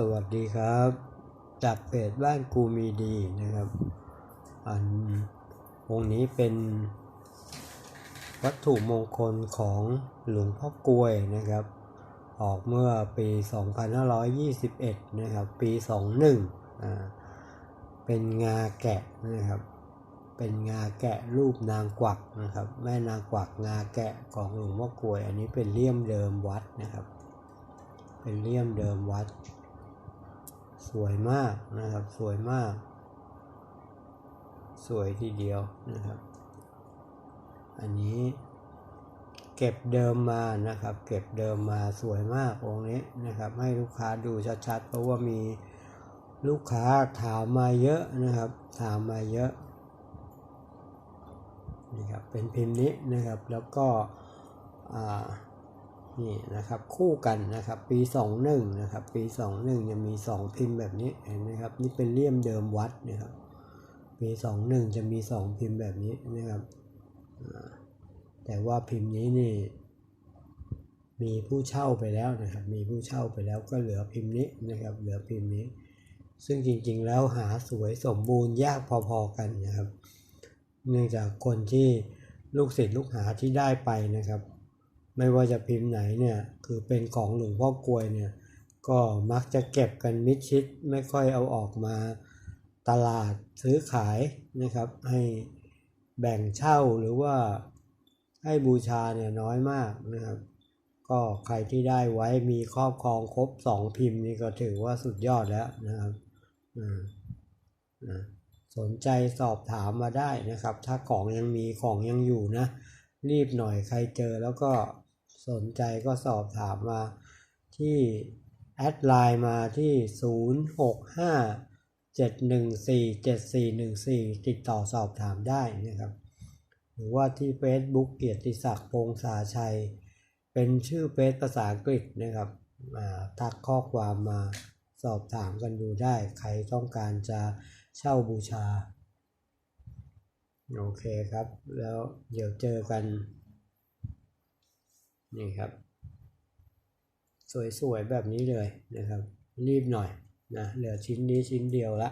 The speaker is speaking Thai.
สวัสดีครับ จากเพจบ้านกูมีดีนะครับ อันองค์นี้เป็นวัตถุมงคลของหลวงพ่อกลวยนะครับ ออกเมื่อปี 2521 นะครับ ปี 21อ่าเป็นงาแกะนะครับ เป็นงาแกะรูปนางกวักนะครับ แม่นางกวักงาแกะของหลวงพ่อกลวย อันนี้เป็นเลี่ยมเดิมวัดนะครับ เป็นเลี่ยมเดิมวัด สวยมากนะครับ สวยมาก สวยทีเดียวนะครับ อันนี้เก็บเดิมมานะครับ เก็บเดิมมาสวยมากองค์นี้นะครับ ให้ลูกค้าดูชัดๆ เพราะว่ามีลูกค้าถามมาเยอะนะครับ ถามมาเยอะนี่ครับเป็นพิมพ์นี้นะครับแล้วก็อ่า นี่นะครับคู่กันนะครับปี 21นะครับปี 21จะมี 2 พิมพ์แบบนี้เห็นไหมครับนี่เป็นเลี่ยมเดิมวัดนะครับปี 21 จะมี 2 พิมพ์แบบนี้นะครับแต่ว่าพิมพ์นี้นี่มีผู้เช่าไปแล้วนะครับมีผู้เช่าไปแล้วก็เหลือพิมพ์นี้นะครับเหลือพิมพ์นี้ ซึ่งจริงๆแล้วหาสวยสมบูรณ์ยากพอๆกันนะครับ เนื่องจากคนที่ลูกศิษย์ลูกหาที่ได้ไปนะครับ ไม่ว่าจะพิมพ์ไหนเนี่ยคือเป็นของหลวงพ่อกลวยเนี่ยก็มักจะเก็บกันมิดชิดไม่ค่อยเอาออกมาตลาดซื้อขายนะครับ ให้แบ่งเช่าหรือว่าให้บูชาเนี่ยน้อยมากนะครับ ก็ใครที่ได้ไว้มีครอบครองครบสองพิมพ์นี่ก็ถือว่าสุดยอดแล้วนะครับอ่าอ่าสนใจสอบถามมาได้นะครับ ถ้าของยังมีของยังอยู่นะ รีบหน่อยใครเจอแล้วก็ สนใจก็สอบถามมาที่แอดไลน์มาที่ 0657147414 ติดต่อสอบถามได้นะครับ หรือว่าที่ Facebook เกียรติศักดิ์พงษาชัย เป็นชื่อเฟซภาษาอังกฤษนะครับอ่าทักข้อความมาสอบถามกันดูได้ ใครต้องการจะเช่าบูชา โอเคครับ แล้วเดี๋ยวเจอกัน นี่ครับ สวยๆแบบนี้เลยนะครับ รีบหน่อยนะเหลือชิ้นนี้ชิ้นเดียวละ